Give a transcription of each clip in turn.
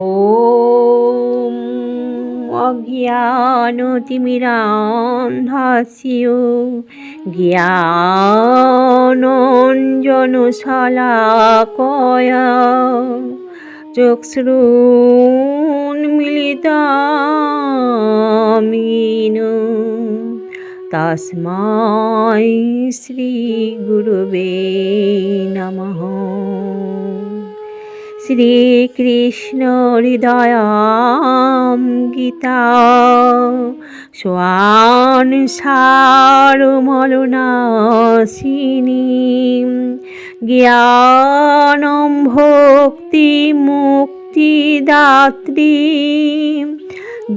ॐ অজ্ঞানতিমিরান্ধাস্য জ্ঞানঞ্জনশলাকয়া চক্ষুরুন্মিলিতামিন তস্মাই শ্রীগুরুবে নমঃ শ্রীকৃষ্ণ হৃদয় গীতা স্বান সারমলনাশিনী জ্ঞানম ভক্তি মুক্তিদাত্রী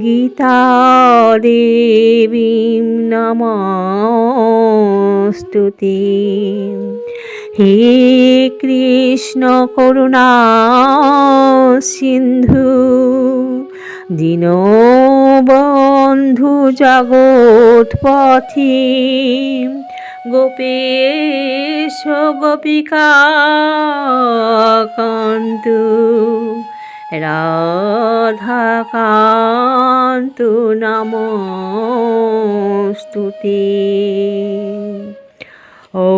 গীতা দেবীম নমস্তুতে। হে কৃষ্ণ করুণা সিন্ধু দীনবন্ধু জগৎ পথি গোপেশ গোপিকা কান্ত রাধাকান্ত নমস্তুতে। ওং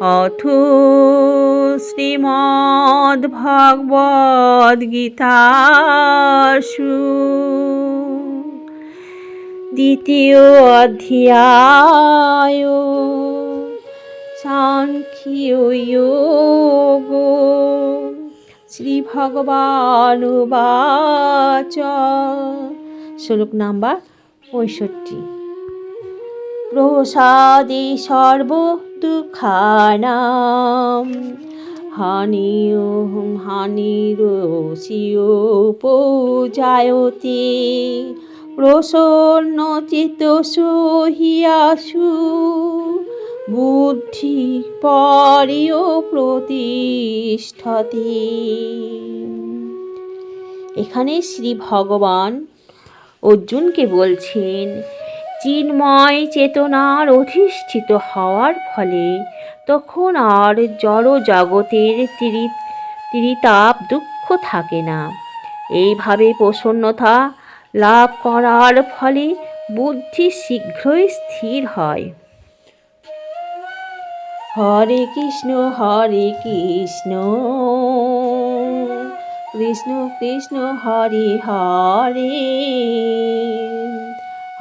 অথ শ্রীমদ্ভগবদ গীতাসু দ্বিতীয় অধ্যায় সাংখ্যীয় যোগ। শ্রীভগবানুবাচ শ্লোক নাম্বার পঁয়ষট্টি। প্রসাদে সর্ব দুঃখানাম। হানিও হানিরসিও পূজায়তে। প্রসন্ন চিত সহিয়াসু। বুদ্ধি পরিও প্রতিষ্ঠতে। এখানে শ্রী ভগবান অর্জুনকে বলছেন চিন্ময় চেতনার অধিষ্ঠিত হওয়ার ফলে তখন আর জড় জগতের তিরি তিরিতাপ দুঃখ থাকে না। এইভাবে প্রসন্নতা লাভ করার ফলে বুদ্ধি শীঘ্রই স্থির হয়। হরে কৃষ্ণ হরে কৃষ্ণ কৃষ্ণ কৃষ্ণ, হরে হরে।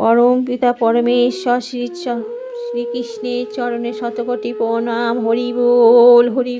পরম পিতা পরমেশ্বর শ্রী শ্রীকৃষ্ণের চরণে শতকোটি প্রণাম হরি বল হরি